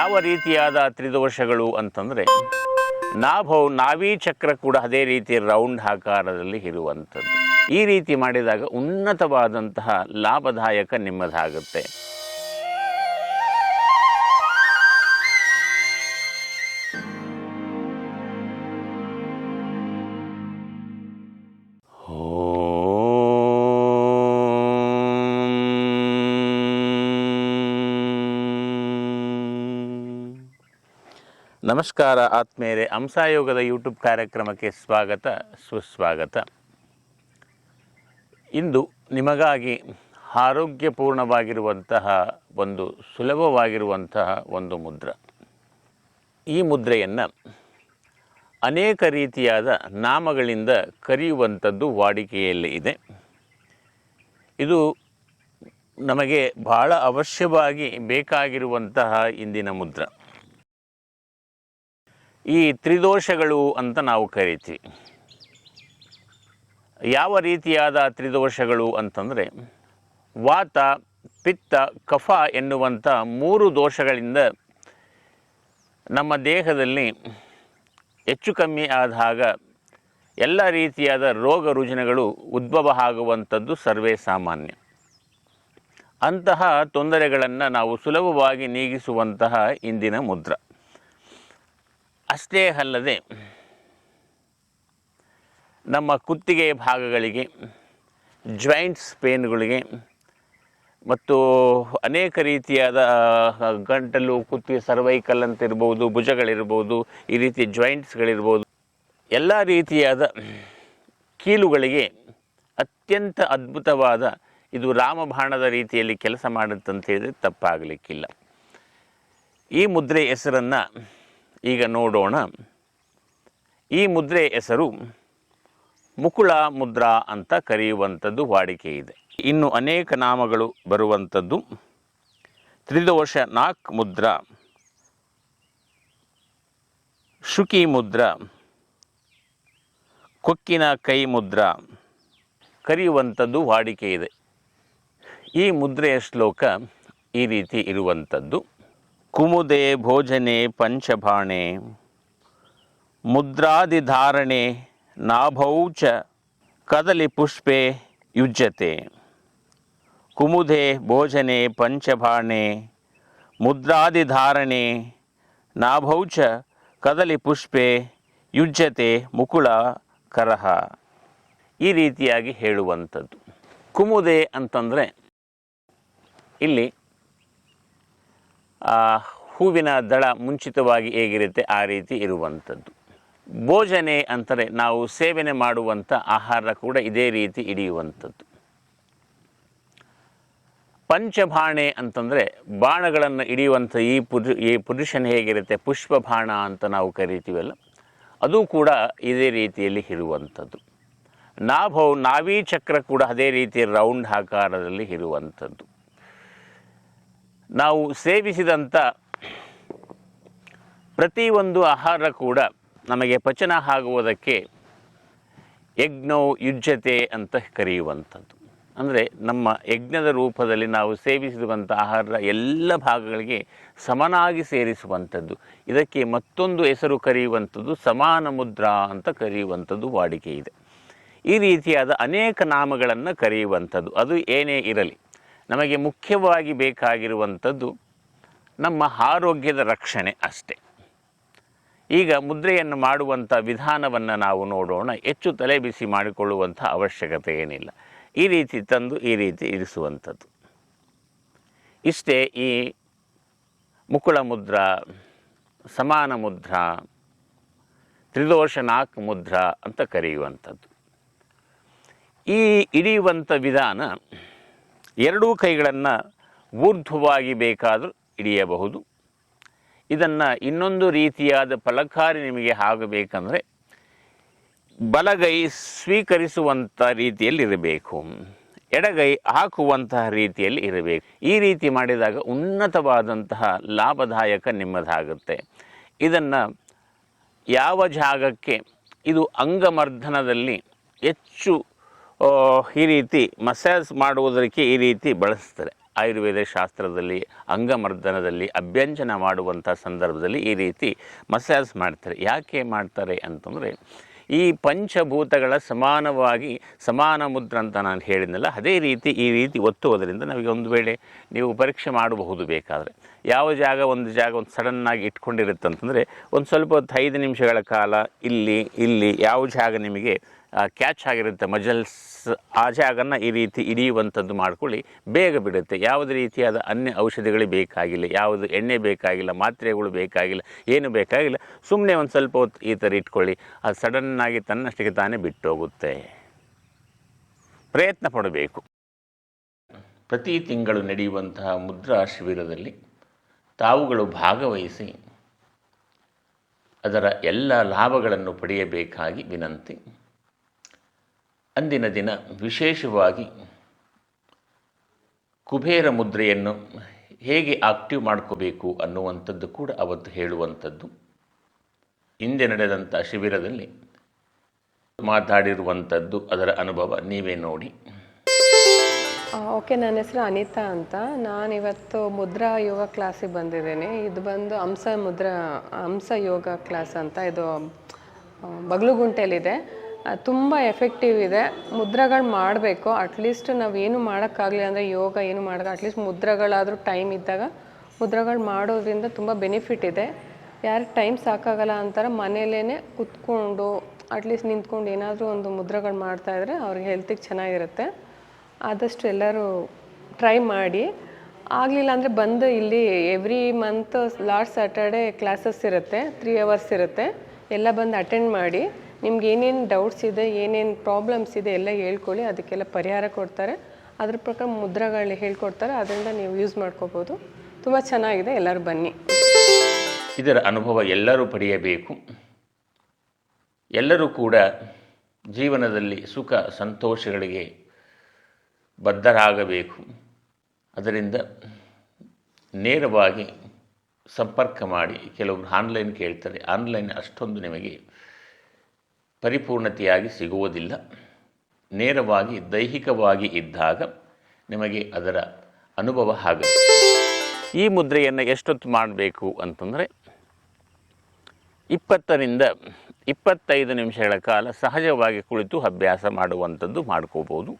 ಯಾವ ರೀತಿಯಾದ ತ್ರಿದೋಷಗಳು ಅಂತಂದರೆ ನಾಭವು ನಾವೀ ಚಕ್ರ ಕೂಡ ಅದೇ ರೀತಿ ರೌಂಡ್ ಆಕಾರದಲ್ಲಿ ಇರುವಂಥದ್ದು. ಈ ರೀತಿ ಮಾಡಿದಾಗ ಉನ್ನತವಾದಂತಹ ಲಾಭದಾಯಕ ನಿಮ್ಮದಾಗುತ್ತೆ. ನಮಸ್ಕಾರ ಆತ್ಮೇರೆ ಅಂಸಾಯೋಗದ ಯೂಟ್ಯೂಬ್ ಕಾರ್ಯಕ್ರಮಕ್ಕೆ ಸ್ವಾಗತ, ಸುಸ್ವಾಗತ. ಇಂದು ನಿಮಗಾಗಿ ಆರೋಗ್ಯಪೂರ್ಣವಾಗಿರುವಂತಹ ಒಂದು, ಸುಲಭವಾಗಿರುವಂತಹ ಒಂದು ಮುದ್ರ. ಈ ಮುದ್ರೆಯನ್ನು ಅನೇಕ ರೀತಿಯಾದ ನಾಮಗಳಿಂದ ಕರೆಯುವಂಥದ್ದು ವಾಡಿಕೆಯಲ್ಲಿ ಇದೆ. ಇದು ನಮಗೆ ಬಹಳ ಅವಶ್ಯವಾಗಿ ಬೇಕಾಗಿರುವಂತಹ ಇಂದಿನ ಮುದ್ರ. ಈ ತ್ರಿದೋಷಗಳು ಅಂತ ನಾವು ಕರಿತೀವಿ. ಯಾವ ರೀತಿಯಾದ ತ್ರಿದೋಷಗಳು ಅಂತಂದರೆ, ವಾತ, ಪಿತ್ತ, ಕಫ ಎನ್ನುವಂಥ ಮೂರು ದೋಷಗಳಿಂದ ನಮ್ಮ ದೇಹದಲ್ಲಿ ಹೆಚ್ಚು ಕಮ್ಮಿ ಆದಾಗ ಎಲ್ಲ ರೀತಿಯಾದ ರೋಗ ರುಜಿನಗಳು ಉದ್ಭವ ಆಗುವಂಥದ್ದು ಸರ್ವೇ ಸಾಮಾನ್ಯ. ಅಂತಹ ತೊಂದರೆಗಳನ್ನು ನಾವು ಸುಲಭವಾಗಿ ನೀಗಿಸುವಂತಹ ಇಂದಿನ ಮುದ್ರ. ಅಷ್ಟೇ ಅಲ್ಲದೆ ನಮ್ಮ ಕುತ್ತಿಗೆ ಭಾಗಗಳಿಗೆ ಜಾಯಿಂಟ್ಸ್ ಪೇನ್ಗಳಿಗೆ ಮತ್ತು ಅನೇಕ ರೀತಿಯಾದ ಗಂಟಲು, ಕುತ್ತಿಗೆ ಸರ್ವೈಕಲ್ ಅಂತ ಇರ್ಬೋದು ಭುಜಗಳಿರ್ಬೋದು, ಈ ರೀತಿ ಜಾಯಿಂಟ್ಸ್ಗಳಿರ್ಬೋದು ಎಲ್ಲ ರೀತಿಯಾದ ಕೀಲುಗಳಿಗೆ ಅತ್ಯಂತ ಅದ್ಭುತವಾದ ಇದು ರಾಮಬಾಣದ ರೀತಿಯಲ್ಲಿ ಕೆಲಸ ಮಾಡುತ್ತಂತ ಹೇಳಿದರೆ ತಪ್ಪಾಗಲಿಕ್ಕಿಲ್ಲ. ಈ ಮುದ್ರೆ ಹೆಸರನ್ನು ಈಗ ನೋಡೋಣ. ಈ ಮುದ್ರೆ ಹೆಸರು ಮುಕುಳ ಮುದ್ರಾ ಅಂತ ಕರೆಯುವಂಥದ್ದು ವಾಡಿಕೆ ಇದೆ. ಇನ್ನು ಅನೇಕ ನಾಮಗಳು ಬರುವಂಥದ್ದು ತ್ರಿದೋಷ ನಾಕ್ ಮುದ್ರಾ, ಶುಕಿ ಮುದ್ರ, ಕೊಕ್ಕಿನ ಕೈ ಮುದ್ರ ಕರೆಯುವಂಥದ್ದು ವಾಡಿಕೆ ಇದೆ. ಈ ಮುದ್ರೆಯ ಶ್ಲೋಕ ಈ ರೀತಿ ಇರುವಂಥದ್ದು. ಕುಮುದೆ ಭೋಜನೆ ಪಂಚಭಾಣೆ, ಮುದ್ರಾದಿಧಾರಣೆ ನಾಭೌ ಚ ಕದಲಿ ಪುಷ್ಪೆ ಯುಜ್ಯತೆ. ಕುಮುದೆ ಭೋಜನೆ ಪಂಚಭಾಣೆ, ಮುದ್ರಾದಿಧಾರಣೆ ನಾಭೌ ಚ ಕದಲಿ ಪುಷ್ಪೆ ಯುಜ್ಯತೆ ಮುಕುಳ ಕರಹ. ಈ ರೀತಿಯಾಗಿ ಹೇಳುವಂಥದ್ದು. ಕುಮುದೆ ಅಂತಂದರೆ ಇಲ್ಲಿ ಹೂವಿನ ದಳ ಮುಂಚಿತವಾಗಿ ಹೇಗಿರುತ್ತೆ ಆ ರೀತಿ ಇರುವಂಥದ್ದು. ಭೋಜನೆ ಅಂತಾರೆ ನಾವು ಸೇವನೆ ಮಾಡುವಂಥ ಆಹಾರ ಕೂಡ ಇದೇ ರೀತಿ ಹಿಡಿಯುವಂಥದ್ದು. ಪಂಚಬಾಣೆ ಅಂತಂದರೆ ಬಾಣಗಳನ್ನು ಹಿಡಿಯುವಂಥ ಈ ಪುರು, ಈ ಪುರುಷನ ಹೇಗಿರುತ್ತೆ? ಪುಷ್ಪ ಬಾಣ ಅಂತ ನಾವು ಕರಿತೀವಲ್ಲ, ಅದು ಕೂಡ ಇದೇ ರೀತಿಯಲ್ಲಿ ಇರುವಂಥದ್ದು. ನಾಭವು ನಾವೀ ಚಕ್ರ ಕೂಡ ಅದೇ ರೀತಿ ರೌಂಡ್ ಆಕಾರದಲ್ಲಿ ಇರುವಂಥದ್ದು. ನಾವು ಸೇವಿಸಿದಂಥ ಪ್ರತಿಯೊಂದು ಆಹಾರ ಕೂಡ ನಮಗೆ ಪಚನ ಆಗುವುದಕ್ಕೆ ಯಜ್ಞೋ ಯುಜ್ಯತೆ ಅಂತ ಕರೆಯುವಂಥದ್ದು. ಅಂದರೆ ನಮ್ಮ ಯಜ್ಞದ ರೂಪದಲ್ಲಿ ನಾವು ಸೇವಿಸಿರುವಂಥ ಆಹಾರ ಎಲ್ಲ ಭಾಗಗಳಿಗೆ ಸಮನಾಗಿ ಸೇರಿಸುವಂಥದ್ದು. ಇದಕ್ಕೆ ಮತ್ತೊಂದು ಹೆಸರು ಕರೆಯುವಂಥದ್ದು ಸಮಾನ ಮುದ್ರಾ ಅಂತ ಕರೆಯುವಂಥದ್ದು ವಾಡಿಕೆ ಇದೆ. ಈ ರೀತಿಯಾದ ಅನೇಕ ನಾಮಗಳನ್ನು ಕರೆಯುವಂಥದ್ದು. ಅದು ಏನೇ ಇರಲಿ. ನಮಗೆ ಮುಖ್ಯವಾಗಿ ಬೇಕಾಗಿರುವಂಥದ್ದು ನಮ್ಮ ಆರೋಗ್ಯದ ರಕ್ಷಣೆ ಅಷ್ಟೇ. ಈಗ ಮುದ್ರೆಯನ್ನು ಮಾಡುವಂಥ ವಿಧಾನವನ್ನು ನಾವು ನೋಡೋಣ. ಹೆಚ್ಚು ತಲೆ ಬಿಸಿ ಮಾಡಿಕೊಳ್ಳುವಂಥ ಅವಶ್ಯಕತೆ ಏನಿಲ್ಲ. ಈ ರೀತಿ ತಂದು ಈ ರೀತಿ ಇರಿಸುವಂಥದ್ದು. ಇಷ್ಟೇ ಈ ಮುಕುಳ ಮುದ್ರ, ಸಮಾನ ಮುದ್ರ, ತ್ರಿದೋಷ ನಾಕ್ ಮುದ್ರ ಅಂತ ಕರೆಯುವಂಥದ್ದು. ಈ ಇಡಿಯುವಂಥ ವಿಧಾನ ಎರಡೂ ಕೈಗಳನ್ನು ಊರ್ಧ್ವವಾಗಿ ಬೇಕಾದರೂ ಹಿಡಿಯಬಹುದು. ಇದನ್ನು ಇನ್ನೊಂದು ರೀತಿಯಾದ ಫಲಕಾರಿ ನಿಮಗೆ ಆಗಬೇಕಂದರೆ ಬಲಗೈ ಸ್ವೀಕರಿಸುವಂಥ ರೀತಿಯಲ್ಲಿ ಇರಬೇಕು ಎಡಗೈ ಹಾಕುವಂತಹ ರೀತಿಯಲ್ಲಿ ಇರಬೇಕು. ಈ ರೀತಿ ಮಾಡಿದಾಗ ಉನ್ನತವಾದಂತಹ ಲಾಭದಾಯಕ ನಿಮ್ಮದಾಗುತ್ತೆ. ಇದನ್ನು ಯಾವ ಜಾಗಕ್ಕೆ ಇದು ಅಂಗಮರ್ಧನದಲ್ಲಿ ಹೆಚ್ಚು ಈ ರೀತಿ ಮಸಾಜ್ ಮಾಡುವುದಕ್ಕೆ ಈ ರೀತಿ ಬಳಸ್ತಾರೆ. ಆಯುರ್ವೇದ ಶಾಸ್ತ್ರದಲ್ಲಿ, ಅಂಗಮರ್ದನದಲ್ಲಿ ಅಭ್ಯಂಜನ ಮಾಡುವಂಥ ಸಂದರ್ಭದಲ್ಲಿ ಈ ರೀತಿ ಮಸಾಜ್ ಮಾಡ್ತಾರೆ. ಯಾಕೆ ಮಾಡ್ತಾರೆ ಅಂತಂದರೆ, ಈ ಪಂಚಭೂತಗಳ ಸಮಾನವಾಗಿ, ಸಮಾನ ಮುದ್ರ ಅಂತ ನಾನು ಹೇಳಿದ್ನಲ್ಲ, ಅದೇ ರೀತಿ ಈ ರೀತಿ ಒತ್ತುವುದರಿಂದ ನಮಗೆ ಒಂದು ವೇಳೆ ನೀವು ಪರೀಕ್ಷೆ ಮಾಡಬಹುದು ಬೇಕಾದರೆ. ಯಾವ ಜಾಗ ಒಂದು ಜಾಗ ಒಂದು ಸಡನ್ನಾಗಿ ಇಟ್ಕೊಂಡಿರುತ್ತೆ ಅಂತಂದರೆ, ಒಂದು ಸ್ವಲ್ಪ ಹೊತ್ತು ಐದು ನಿಮಿಷಗಳ ಕಾಲ ಇಲ್ಲಿ ಇಲ್ಲಿ, ಯಾವ ಜಾಗ ನಿಮಗೆ ಕ್ಯಾಚ್ ಆಗಿರುತ್ತೆ. ಮಜಲ್ಸ್ ಆ ಜಾಗನ ಈ ರೀತಿ ಹಿಡಿಯುವಂಥದ್ದು ಮಾಡ್ಕೊಳ್ಳಿ. ಬೇಗ ಬಿಡುತ್ತೆ. ಯಾವುದೇ ರೀತಿಯಾದ ಅನ್ಯ ಔಷಧಿಗಳು ಬೇಕಾಗಿಲ್ಲ. ಯಾವುದು ಎಣ್ಣೆ ಬೇಕಾಗಿಲ್ಲ. ಮಾತ್ರೆಗಳು ಬೇಕಾಗಿಲ್ಲ. ಏನು ಬೇಕಾಗಿಲ್ಲ. ಸುಮ್ಮನೆ ಒಂದು ಸ್ವಲ್ಪ ಹೊತ್ತು ಈ ಥರ ಇಟ್ಕೊಳ್ಳಿ. ಅದು ಸಡನ್ನಾಗಿ ತನ್ನಷ್ಟಕ್ಕೆ ತಾನೇ ಬಿಟ್ಟು ಹೋಗುತ್ತೆ. ಪ್ರಯತ್ನ ಪಡಬೇಕು. ಪ್ರತಿ ತಿಂಗಳು ನಡೆಯುವಂತಹ ಮುದ್ರಾ ಶಿಬಿರದಲ್ಲಿ ತಾವುಗಳು ಭಾಗವಹಿಸಿ ಅದರ ಎಲ್ಲ ಲಾಭಗಳನ್ನು ಪಡೆಯಬೇಕಾಗಿ ವಿನಂತಿ. ಅಂದಿನ ದಿನ ವಿಶೇಷವಾಗಿ ಕುಬೇರ ಮುದ್ರೆಯನ್ನು ಹೇಗೆ ಆಕ್ಟಿವ್ ಮಾಡ್ಕೋಬೇಕು ಅನ್ನುವಂಥದ್ದು ಕೂಡ ಅವತ್ತು ಹೇಳುವಂಥದ್ದು. ಹಿಂದೆ ನಡೆದಂಥ ಶಿಬಿರದಲ್ಲಿ ಮಾತಾಡಿರುವಂಥದ್ದು, ಅದರ ಅನುಭವ ನೀವೇ ನೋಡಿ. ಓಕೆ, ನನ್ನ ಹೆಸರು ಅನಿತಾ ಅಂತ. ನಾನು ಇವತ್ತು ಮುದ್ರಾ ಯೋಗ ಕ್ಲಾಸಿಗೆ ಬಂದಿದ್ದೇನೆ. ಇದು ಬಂದು ಹಂಸ ಮುದ್ರಾ, ಹಂಸ ಯೋಗ ಕ್ಲಾಸ್ ಅಂತ. ಇದು ಬಗಲುಗುಂಟೆಯಲ್ಲಿದೆ. ತುಂಬ ಎಫೆಕ್ಟಿವ್ ಇದೆ. ಮುದ್ರಗಳು ಮಾಡಬೇಕು. ಅಟ್ಲೀಸ್ಟ್ ನಾವು ಏನು ಮಾಡೋಕ್ಕಾಗಲಿ ಅಂದರೆ ಯೋಗ ಏನು ಮಾಡೋಕೆ ಅಟ್ಲೀಸ್ಟ್ ಮುದ್ರಗಳಾದರೂ ಟೈಮ್ ಇದ್ದಾಗ ಮುದ್ರಗಳು ಮಾಡೋದ್ರಿಂದ ತುಂಬ ಬೆನಿಫಿಟ್ ಇದೆ. ಯಾರು ಟೈಮ್ ಸಾಕಾಗಲ್ಲ ಅಂತಾರೆ ಮನೇಲೇ ಕುತ್ಕೊಂಡು ಅಟ್ಲೀಸ್ಟ್ ನಿಂತ್ಕೊಂಡು ಏನಾದರೂ ಒಂದು ಮುದ್ರೆಗಳು ಮಾಡ್ತಾಯಿದ್ರೆ ಅವ್ರಿಗೆ ಹೆಲ್ತಿಗೆ ಚೆನ್ನಾಗಿರುತ್ತೆ. ಆದಷ್ಟು ಎಲ್ಲರೂ ಟ್ರೈ ಮಾಡಿ. ಆಗಲಿಲ್ಲ ಅಂದರೆ ಬಂದು ಇಲ್ಲಿ every month last Saturday classes ಇರುತ್ತೆ ತ್ರೀ ಅವರ್ಸ್ ಇರುತ್ತೆ. ಎಲ್ಲ ಬಂದು ಅಟೆಂಡ್ ಮಾಡಿ. ನಿಮ್ಗೆ ಏನೇನು ಡೌಟ್ಸ್ ಇದೆ, ಏನೇನು ಪ್ರಾಬ್ಲಮ್ಸ್ ಇದೆ ಎಲ್ಲ ಹೇಳ್ಕೊಳ್ಳಿ, ಅದಕ್ಕೆಲ್ಲ ಪರಿಹಾರ ಕೊಡ್ತಾರೆ. ಅದ್ರ ಪ್ರಕಾರ ಮುದ್ರಗಳನ್ನ ಹೇಳ್ಕೊಡ್ತಾರೆ, ಅದರಿಂದ ನೀವು ಯೂಸ್ ಮಾಡ್ಕೋಬೋದು. ತುಂಬ ಚೆನ್ನಾಗಿದೆ, ಎಲ್ಲರೂ ಬನ್ನಿ. ಇದರ ಅನುಭವ ಎಲ್ಲರೂ ಪಡೆಯಬೇಕು. ಎಲ್ಲರೂ ಕೂಡ ಜೀವನದಲ್ಲಿ ಸುಖ, ಸಂತೋಷಗಳಿಗೆ ಬದ್ಧರಾಗಬೇಕು. ಅದರಿಂದ ನೇರವಾಗಿ ಸಂಪರ್ಕ ಮಾಡಿ. ಕೆಲವರು ಆನ್ಲೈನ್ ಕೇಳ್ತಾರೆ. ಆನ್ಲೈನ್ ಅಷ್ಟೊಂದು ನಿಮಗೆ ಪರಿಪೂರ್ಣತೆಯಾಗಿ ಸಿಗುವುದಿಲ್ಲ. ನೇರವಾಗಿ, ದೈಹಿಕವಾಗಿ ಇದ್ದಾಗ ನಿಮಗೆ ಅದರ ಅನುಭವ ಆಗುತ್ತೆ ಈ ಮುದ್ರೆಯನ್ನು ಎಷ್ಟೊತ್ತು ಮಾಡಬೇಕು ಅಂತಂದರೆ, ಇಪ್ಪತ್ತರಿಂದ ಇಪ್ಪತ್ತೈದು ನಿಮಿಷಗಳ ಕಾಲ ಸಹಜವಾಗಿ ಕುಳಿತು ಅಭ್ಯಾಸ ಮಾಡುವಂಥದ್ದು ಮಾಡ್ಕೋಬೋದು.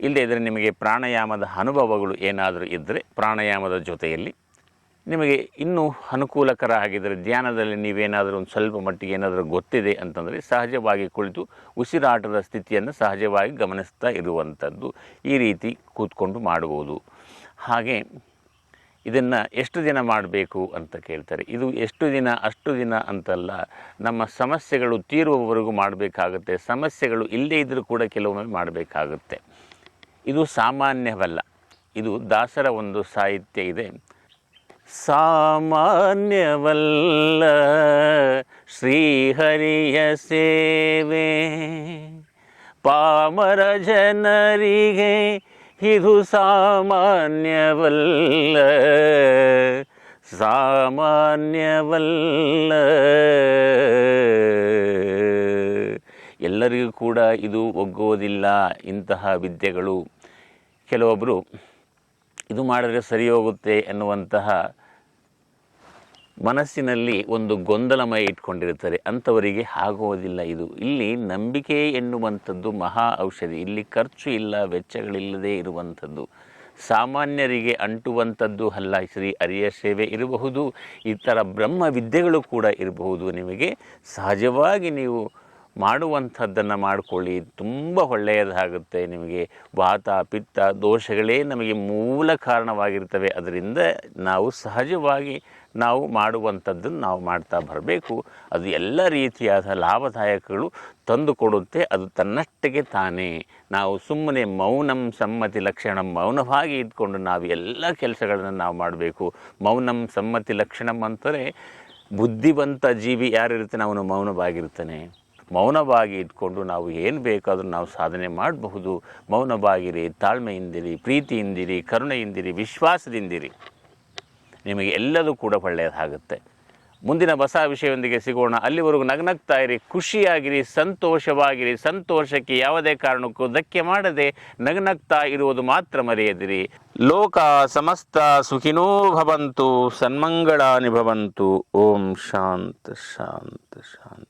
ಇಲ್ಲದೇ ಇದ್ದರೆ ನಿಮಗೆ ಪ್ರಾಣಾಯಾಮದ ಅನುಭವಗಳು ಏನಾದರೂ ಇದ್ದರೆ ಪ್ರಾಣಾಯಾಮದ ಜೊತೆಯಲ್ಲಿ ನಿಮಗೆ ಇನ್ನೂ ಅನುಕೂಲಕರ ಆಗಿದ್ದರೆ ಧ್ಯಾನದಲ್ಲಿ ನೀವೇನಾದರೂ ಒಂದು ಸ್ವಲ್ಪ ಮಟ್ಟಿಗೆ ಏನಾದರೂ ಗೊತ್ತಿದೆ ಅಂತಂದರೆ ಸಹಜವಾಗಿ ಕುಳಿತು ಉಸಿರಾಟದ ಸ್ಥಿತಿಯನ್ನು ಸಹಜವಾಗಿ ಗಮನಿಸ್ತಾ ಇರುವಂಥದ್ದು ಈ ರೀತಿ ಕೂತ್ಕೊಂಡು ಮಾಡಬಹುದು ಹಾಗೆ ಇದನ್ನು ಎಷ್ಟು ದಿನ ಮಾಡಬೇಕು ಅಂತ ಕೇಳ್ತಾರೆ. ಇದು ಎಷ್ಟು ದಿನ, ಅಷ್ಟು ದಿನ ಅಂತಲ್ಲ, ನಮ್ಮ ಸಮಸ್ಯೆಗಳು ತೀರುವವರೆಗೂ ಮಾಡಬೇಕಾಗುತ್ತೆ. ಸಮಸ್ಯೆಗಳು ಇಲ್ಲದೇ ಇದ್ದರೂ ಕೂಡ ಕೆಲವೊಮ್ಮೆ ಮಾಡಬೇಕಾಗುತ್ತೆ. ಇದು ಸಾಮಾನ್ಯವಲ್ಲ. ಇದು ದಾಸರ ಒಂದು ಸಾಹಿತ್ಯ ಇದೆ. ಸಾಮಾನ್ಯವಲ್ಲ ಶ್ರೀಹರಿಯ ಸೇವೆ. ಪಾಮರ ಜನರಿಗೆ ಇದು ಸಾಮಾನ್ಯವಲ್ಲ ಸಾಮಾನ್ಯವಲ್ಲ. ಎಲ್ಲರಿಗೂ ಕೂಡ ಇದು ಒಗ್ಗೋದಿಲ್ಲ ಇಂತಹ ವಿದ್ಯೆಗಳು. ಕೆಲವೊಬ್ಬರು ಇದು ಮಾಡಿದ್ರೆ ಸರಿ ಹೋಗುತ್ತೆ ಎನ್ನುವಂತಹ ಮನಸ್ಸಿನಲ್ಲಿ ಒಂದು ಗೊಂದಲಮಯ ಇಟ್ಕೊಂಡಿರ್ತಾರೆ ಅಂಥವರಿಗೆ ಆಗುವುದಿಲ್ಲ ಇದು. ಇಲ್ಲಿ ನಂಬಿಕೆ ಎನ್ನುವಂಥದ್ದು ಮಹಾ ಔಷಧಿ. ಇಲ್ಲಿ ಖರ್ಚು ಇಲ್ಲ, ವೆಚ್ಚಗಳಿಲ್ಲದೆ ಇರುವಂಥದ್ದು. ಸಾಮಾನ್ಯರಿಗೆ ಅಂಟುವಂಥದ್ದು ಅಲ್ಲ. ಶ್ರೀ ಅರಿಯ ಸೇವೆ ಇರಬಹುದು. ಥರ ಬ್ರಹ್ಮ ವಿದ್ಯೆಗಳು ಕೂಡ ಇರಬಹುದು. ನಿಮಗೆ ಸಹಜವಾಗಿ ನೀವು ಮಾಡುವಂಥದ್ದನ್ನು ಮಾಡಿಕೊಳ್ಳಿ. ತುಂಬ ಒಳ್ಳೆಯದಾಗುತ್ತೆ ನಿಮಗೆ. ವಾತ, ಪಿತ್ತ, ದೋಷಗಳೇ ನಮಗೆ ಮೂಲ ಕಾರಣವಾಗಿರ್ತವೆ. ಅದರಿಂದ ನಾವು ಸಹಜವಾಗಿ ನಾವು ಮಾಡುವಂಥದ್ದನ್ನು ನಾವು ಮಾಡ್ತಾ ಬರಬೇಕು. ಅದು ಎಲ್ಲ ರೀತಿಯಾದ ಲಾಭದಾಯಕಗಳು ತಂದು ಕೊಡುತ್ತೆ ಅದು ತನ್ನಷ್ಟಕ್ಕೆ ತಾನೇ. ನಾವು ಸುಮ್ಮನೆ ಮೌನಂ ಸಮ್ಮತಿ ಲಕ್ಷಣ ಮೌನವಾಗಿ ಇದ್ಕೊಂಡು ನಾವು ಎಲ್ಲ ಕೆಲಸಗಳನ್ನು ನಾವು ಮಾಡಬೇಕು. ಮೌನಂ ಸಮ್ಮತಿ ಲಕ್ಷಣಂ ಅಂತಾರೆ ಬುದ್ಧಿವಂತ ಜೀವಿ ಯಾರಿರ್ತಾನೆ ಅವನು ಮೌನವಾಗಿರ್ತಾನೆ ಮೌನವಾಗಿ ಇಟ್ಕೊಂಡು ನಾವು ಏನು ಬೇಕಾದರೂ ನಾವು ಸಾಧನೆ ಮಾಡಬಹುದು. ಮೌನವಾಗಿರಿ, ತಾಳ್ಮೆಯಿಂದಿರಿ, ಪ್ರೀತಿಯಿಂದಿರಿ, ಕರುಣೆಯಿಂದಿರಿ, ವಿಶ್ವಾಸದಿಂದಿರಿ. ನಿಮಗೆ ಎಲ್ಲದೂ ಕೂಡ ಒಳ್ಳೆಯದಾಗುತ್ತೆ. ಮುಂದಿನ ಹೊಸ ವಿಷಯದೊಂದಿಗೆ ಸಿಗೋಣ. ಅಲ್ಲಿವರೆಗೂ ನಗ್ನಗ್ತಾ ಇರಿ ಖುಷಿಯಾಗಿರಿ, ಸಂತೋಷವಾಗಿರಿ. ಸಂತೋಷಕ್ಕೆ ಯಾವುದೇ ಕಾರಣಕ್ಕೂ ಧಕ್ಕೆ ಮಾಡದೆ ನಗ್ನಗ್ತಾ ಇರುವುದು ಮಾತ್ರ ಮರೆಯದಿರಿ. ಲೋಕ ಸಮಸ್ತ ಸುಖಿನೋ ಭವಂತು, ಸನ್ಮಂಗಳಾನಿ ಭವಂತು. ಓಂ ಶಾಂತ ಶಾಂತ ಶಾಂತ.